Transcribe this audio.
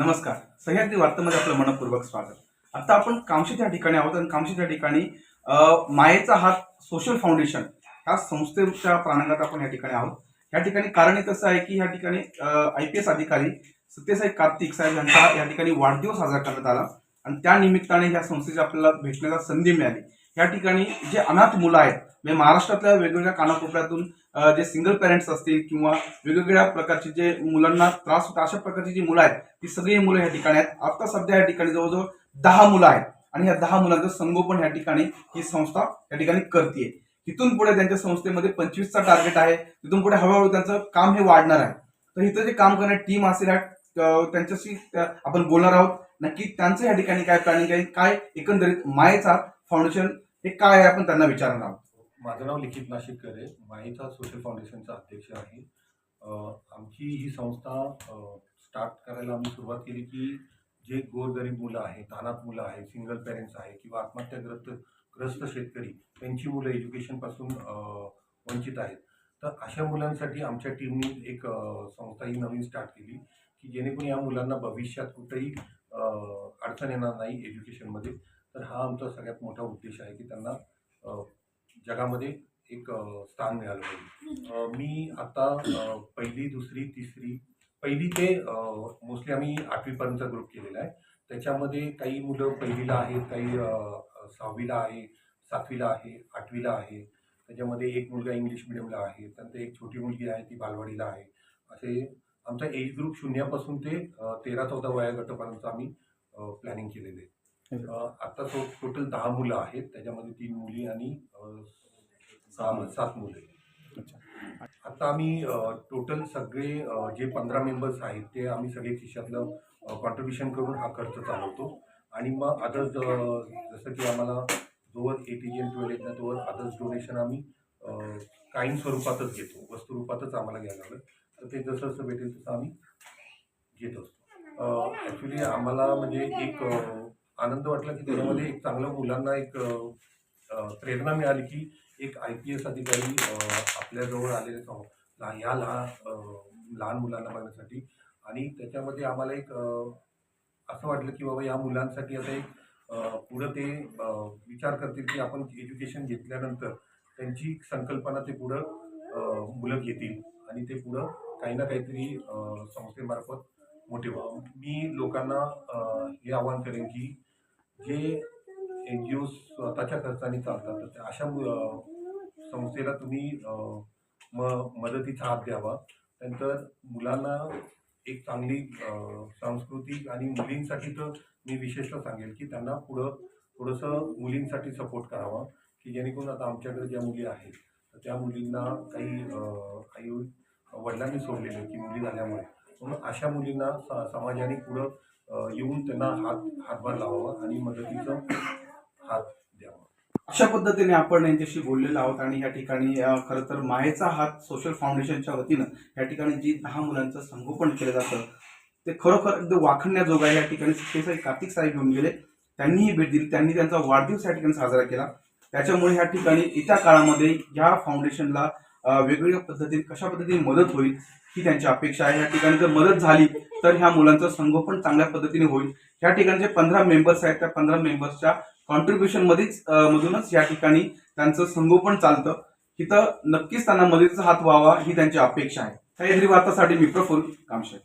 नमस्कार. सह्याद्री वार्तामध्ये आपलं मनपूर्वक स्वागत. आता आपण कामशेत या ठिकाणी आहोत आणि कामशेत या ठिकाणी मायेचा हात सोशल फाउंडेशन ह्या संस्थेच्या प्रांगणात आपण या ठिकाणी आहोत. या ठिकाणी कारण एक असं आहे की या ठिकाणी आय पी एस अधिकारी सत्यसाई कार्तिक साहेब यांचा या ठिकाणी वाढदिवस साजरा करण्यात आला. आणि त्या निमित्ताने या संस्थेची आपल्याला भेटण्याचा संधी मिळाली. या ठिकाणी जे अनाथ मुलं आहेत म्हणजे महाराष्ट्रातल्या वेगवेगळ्या कानाकोपऱ्यातून जे सिंगल पेरेंट्स असतील किंवा वेगवेगळ्या प्रकारचे जे मुलांना त्रास होता अशा प्रकारची जी मुलं आहेत ती सगळी मुलं या ठिकाणी आहेत. आता सध्या या ठिकाणी जवळजवळ दहा मुलं आहेत आणि ह्या दहा मुलांचं संगोपन या ठिकाणी ही संस्था या ठिकाणी करते तिथून पुढे त्यांच्या संस्थेमध्ये पंचवीसचा टार्गेट आहे. तिथून पुढे हळूहळू त्यांचं काम हे वाढणार आहे. तर इथं जे काम करणारी टीम असेल त्यांच्याशी आपण बोलणार आहोत. नक्की त्यांचं या ठिकाणी काय प्लॅनिंग आहे? काय एकंदरीत मायेचा फाउंडेशन हे काय आहे आपण त्यांना विचारणार आहोत. माझं नाव लिखित नाशिककर आहे माहीचा सोशल फाउंडेशनचा अध्यक्ष आहे. आमची ही संस्था स्टार्ट करायला आम्ही सुरुवात केली की जे गोरगरीब मुलं आहेत तानात मुलं आहेत सिंगल पेरेंट्स आहे किंवा आत्महत्याग्रस्त ग्रस्त शेतकरी त्यांची मुलं एज्युकेशनपासून वंचित आहेत. तर अशा मुलांसाठी आमच्या टीमनी एक संस्था ही नवीन स्टार्ट केली की जेणेकरून या मुलांना भविष्यात कुठेही अडचण येणार नाही एज्युकेशनमध्ये तर हा आमचा सगळ्यात मोठा उद्देश आहे की त्यांना जगामध्ये एक स्थान मिळालं पाहिजे मी आता पहिली दुसरी तिसरी पहिली ते मोस्टली आम्ही आठवीपर्यंतचा ग्रुप केलेला आहे. त्याच्यामध्ये काही मुलं पहिलीला आहेत काही सहावीला आहे सातवीला आहे आठवीला आहे. त्याच्यामध्ये एक मुलगा इंग्लिश मिडियमला आहे त्यानंतर एक छोटी मुलगी आहे ती बालवाडीला आहे. असे आमचा एज ग्रुप शून्यापासून ते तेरा चौदा वयागटापर्यंत आम्ही प्लॅनिंग केलेले आहे. आता तो टोटल दहा मुलं आहेत. त्याच्यामध्ये तीन मुली आणि सात मुलं. आता आम्ही टोटल सगळे जे पंधरा मेंबर्स आहेत ते आम्ही सगळे खिशातलं कॉन्ट्रीब्युशन करून हा खर्च चालवतो. आणि मग अदर्स जसं की आम्हाला जोवर एटीजीएन ट्वेल्व येत नाही तोवर अदर्स डोनेशन आम्ही कायम स्वरूपातच घेतो. वस्तुरूपातच आम्हाला घ्यायला लागलं तर ते जसं जसं भेटेल तसं आम्ही घेत असतो. ॲक्च्युली आम्हाला म्हणजे एक आनंद वाटला की त्याच्यामध्ये एक चांगलं मुलांना एक प्रेरणा मिळाली की एक आय पी एस अधिकारी आपल्याजवळ आलेले सम ह्या लहान लहान मुलांना बघण्यासाठी. आणि त्याच्यामध्ये आम्हाला एक असं वाटलं की बाबा या मुलांसाठी आता एक पुढं ते विचार करतील की आपण एज्युकेशन घेतल्यानंतर त्यांची संकल्पना ते पुढं मुलं घेतील. आणि ते पुढं काही ना काहीतरी संस्थेमार्फत मोठे व्हावं. मी लोकांना हे आवाहन करेन की जे एन जी ओ स्वतःच्या खर्चाने चालतात तर अशा मु- संस्थेला तुम्ही म मदतीचा हात द्यावा. त्यानंतर मुलांना एक चांगली सांस्कृतिक आणि मुलींसाठी तर मी विशेषतः सांगेल की त्यांना पुढं थोडंसं मुलींसाठी सपोर्ट करावा की जेणेकरून आता आमच्याकडे ज्या मुली आहेत तर त्या मुलींना काही काही वडिलांनी सोडलेले की मुली झाल्यामुळे. म्हणून अशा मुलींना स- समाजाने पुढं येऊन त्यांना हात हातभार लावावा आणि मदतीचा हात द्यावा. अशा पद्धतीने आपण यांच्याशी बोललेलो आहोत आणि या ठिकाणी खरं तर मायेचा हात सोशल फाउंडेशनच्या वतीनं या ठिकाणी जी दहा मुलांचं संगोपन केलं जातं ते खरोखर अगदी वाखण्याजोगा आहे या ठिकाणी सत्यसाई कार्तिक साहेब घेऊन गेले. त्यांनीही भेट दिली त्यांनी त्यांचा वाढदिवस या ठिकाणी साजरा केला. त्याच्यामुळे या ठिकाणी येत्या काळामध्ये या फाउंडेशनला वेगवेगळ्या पद्धतीने कशा पद्धतीने मदत होईल ही त्यांची अपेक्षा आहे. या ठिकाणी जर मदत झाली तर ह्या मुलांचं संगोपन चांगल्या पद्धतीने होईल. या ठिकाणी जे पंधरा मेंबर्स आहेत. त्या पंधरा मेंबर्सच्या कॉन्ट्रीब्युशन मध्येच मधूनच या ठिकाणी त्यांचं संगोपन चालतं. तिथं नक्कीच त्यांना मदतीचा हात व्हावा ही त्यांची अपेक्षा आहे. सह्याद्री वार्तासाठी मी प्रफुल्ल कामशेत